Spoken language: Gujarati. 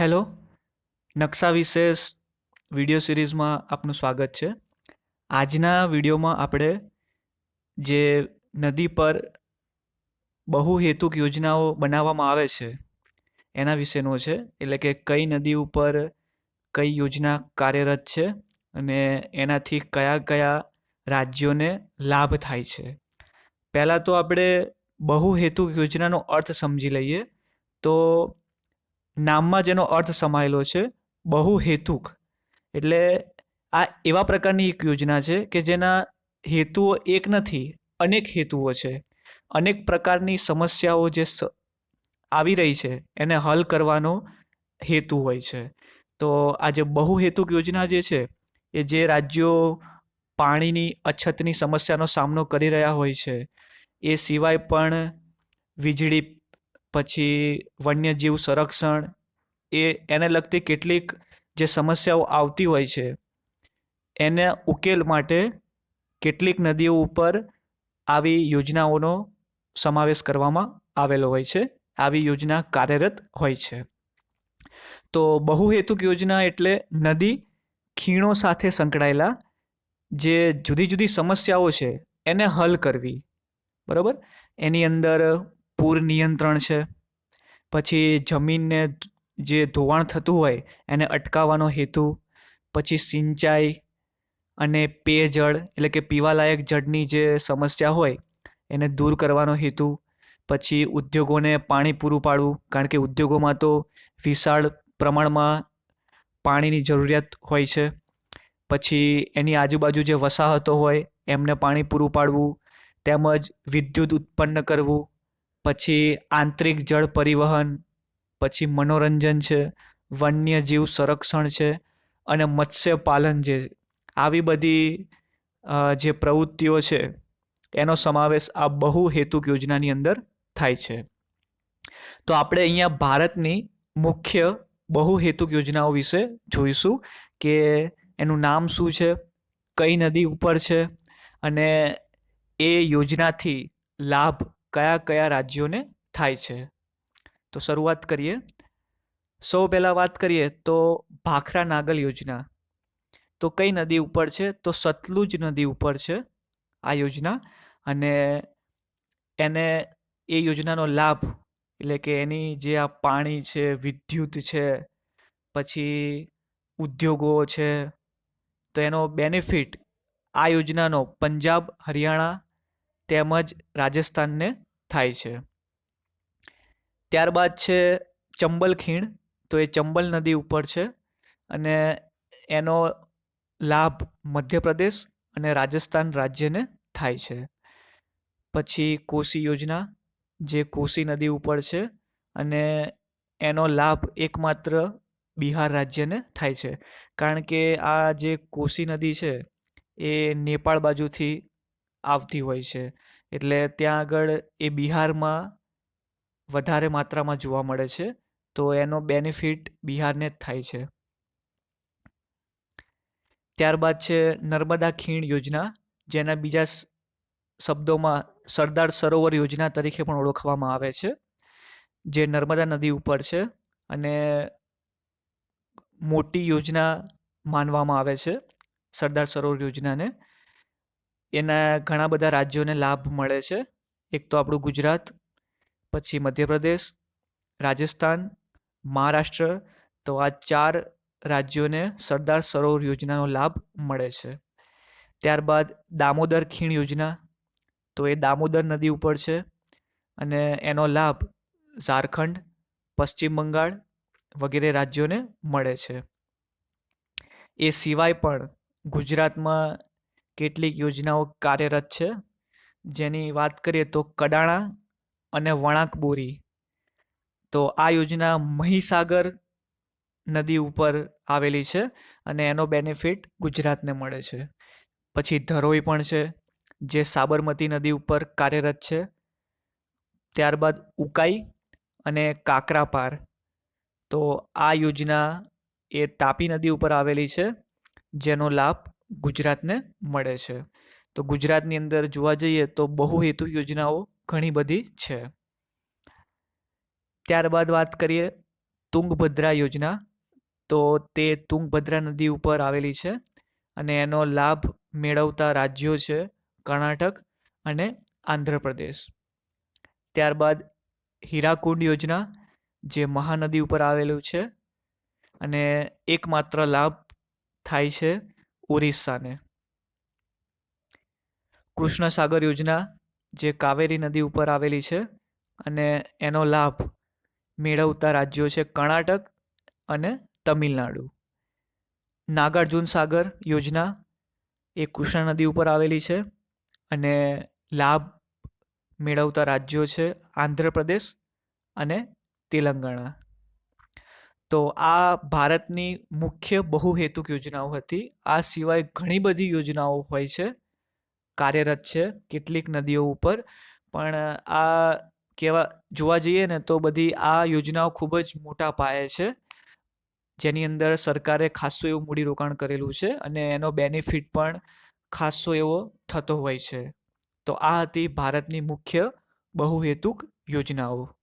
હેલો. નકશા વિશેષ વીડિયો સિરીઝમાં આપનું સ્વાગત છે. આજના વિડીયોમાં આપણે જે નદી પર બહુહેતુક યોજનાઓ બનાવવામાં આવે છે, એના વિશેનો છે. એટલે કે કઈ નદી ઉપર કઈ યોજના કાર્યરત છે અને એનાથી કયા કયા રાજ્યોને લાભ થાય છે. પહેલાં તો આપણે બહુહેતુક યોજનાનો અર્થ સમજી લઈએ. તો નામમાં જેનો અર્થ સમાયેલો છે, બહુહેતુક. એટલે આ એવા પ્રકારની એક યોજના છે કે જેના હેતુઓ એક નથી, અનેક હેતુઓ છે. અનેક પ્રકારની સમસ્યાઓ જે આવી રહી છે, એને હલ કરવાનો હેતુ હોય છે. તો આ જે બહુહેતુક યોજના જે છે, એ જે રાજ્યો પાણીની અછતની સમસ્યાનો સામનો કરી રહ્યા હોય છે, એ સિવાય પણ વીજળી પછી વન્યજીવ સંરક્ષણ એ એને લગતી કેટલીક જે સમસ્યાઓ આવતી હોય છે, એને ઉકેલ માટે કેટલીક નદીઓ ઉપર આવી યોજનાઓનો સમાવેશ કરવામાં આવેલો હોય છે, આવી યોજના કાર્યરત હોય છે. તો બહુહેતુક યોજના એટલે નદી ખીણો સાથે સંકળાયેલા જે જુદી જુદી સમસ્યાઓ છે, એને હલ કરવી. બરાબર? એની અંદર પૂર નિયંત્રણ છે. પછી જમીનને જે ધોવાણ થતું હોય એને અટકાવવાનો હેતુ, પછી સિંચાઈ અને પેયજળ એટલે કે પીવાલાયક જળની જે સમસ્યા હોય એને દૂર કરવાનો હેતુ, પછી ઉદ્યોગોને પાણી પૂરું પાડવું, કારણ કે ઉદ્યોગોમાં તો વિશાળ પ્રમાણમાં પાણીની જરૂરિયાત હોય છે. પછી એની આજુબાજુ જે વસાહતો હોય એમને પાણી પૂરું પાડવું, તેમજ વિદ્યુત ઉત્પન્ન કરવું પછી આંતરિક જળ પરિવહન, પછી મનોરંજન છે, વન્યજીવ સંરક્ષણ છે અને મત્સ્ય પાલન જે આવી બધી જે પ્રવૃત્તિઓ છે, એનો સમાવેશ આ બહુ હેતુક યોજનાની અંદર થાય છે. તો આપણે અહીંયા ભારતની મુખ્ય બહુ હેતુક યોજનાઓ વિશે જોઈશું કે એનું નામ શું છે, કઈ નદી ઉપર છે અને એ યોજનાથી લાભ કયા કયા રાજ્યોને થાય છે? તો શરૂઆત કરીએ. સૌ પહેલાં વાત કરીએ તો ભાખરા નાગલ યોજના. તો કઈ નદી ઉપર છે? તો સતલુજ નદી ઉપર છે આ યોજના. અને એને, એ યોજનાનો લાભ એટલે કે એની જે આ પાણી છે, વિદ્યુત છે, પછી ઉદ્યોગો છે, તો એનો બેનિફિટ આ યોજનાનો. પંજાબ, હરિયાણા તેમજ રાજસ્થાનને થાય છે. ત્યારબાદ છે ચંબલ ખીણ તો એ ચંબલ નદી ઉપર છે અને એનો લાભ મધ્યપ્રદેશ અને રાજસ્થાન રાજ્યને થાય છે. પછી કોસી યોજના, જે કોસી નદી ઉપર છે અને એનો લાભ એકમાત્ર બિહાર રાજ્યને થાય છે. કારણ કે આ જે કોસી નદી છે એ નેપાળ બાજુથી આવતી હોય છે. એટલે ત્યાં આગળ એ બિહારમાં વધારે માત્રામાં જોવા મળે છે. તો એનો બેનિફિટ બિહારને જ થાય છે. ત્યારબાદ છે નર્મદા ખીણ યોજના, જેના બીજા શબ્દોમાં સરદાર સરોવર યોજના તરીકે પણ ઓળખવામાં આવે છે. જે નર્મદા નદી ઉપર છે અને મોટી યોજના માનવામાં આવે છે સરદાર સરોવર યોજનાને. એના ઘણા બધા રાજ્યોને લાભ મળે છે. એક તો આપણું ગુજરાત, પછી મધ્યપ્રદેશ, રાજસ્થાન, મહારાષ્ટ્ર, તો આ ચાર રાજ્યોને સરદાર સરોવર યોજનાનો લાભ મળે છે. ત્યારબાદ દામોદર ખીણ યોજના, તો એ દામોદર નદી ઉપર છે અને એનો લાભ ઝારખંડ, પશ્ચિમ બંગાળ વગેરે રાજ્યોને મળે છે. એ સિવાય પણ ગુજરાતમાં કેટલીક યોજનાઓ કાર્યરત છે? જેની વાત કરીએ તો કડાણા અને વણાક બોરી. તો આ યોજના મહીસાગર નદી ઉપર આવેલી છે અને એનો બેનિફિટ ગુજરાતને મળે છે. પછી ધરોઈ પણ છે, જે સાબરમતી નદી ઉપર કાર્યરત છે. ત્યારબાદ ઉકાઈ અને કાકરાપાર તો આ યોજના એ તાપી નદી ઉપર આવેલી છે, જેનો લાભ ગુજરાતને મળે છે. તો ગુજરાતની અંદર જોવા જઈએ તો બહુહેતુ યોજનાઓ ઘણી બધી છે. ત્યારબાદ વાત કરીએ તુંગભદ્રા યોજના. તો તે તુંગભદ્રા નદી ઉપર આવેલી છે અને એનો લાભ મેળવતા રાજ્યો છે કર્ણાટક અને આંધ્રપ્રદેશ. ત્યારબાદ હીરાકુંડ યોજના, જે મહાનદી ઉપર આવેલું છે અને એકમાત્ર લાભ થાય છે ઓરિસ્સાને કૃષ્ણ સાગર યોજના જે કાવેરી નદી ઉપર આવેલી છે અને એનો લાભ મેળવતા રાજ્યો છે કર્ણાટક અને તમિલનાડુ. નાગાર્જુન સાગર યોજના એ કૃષ્ણ નદી ઉપર આવેલી છે અને લાભ મેળવતા રાજ્યો છે આંધ્રપ્રદેશ અને તેલંગાણા. તો આ ભારતની મુખ્ય બહુહેતુક યોજનાઓ હતી. આ સિવાય ઘણી બધી યોજનાઓ હોય છે. કાર્યરત છે કેટલીક નદીઓ ઉપર. પણ, આ કેવા જોવા જઈએ ને તો બધી આ યોજનાઓ ખૂબ જ મોટા પાયે છે. જેની અંદર સરકારે ખાસું એવું મૂડીરોકાણ કરેલું છે અને એનો બેનિફિટ પણ ખાસો એવો થતો હોય છે. તો આ હતી ભારતની મુખ્ય બહુહેતુક યોજનાઓ.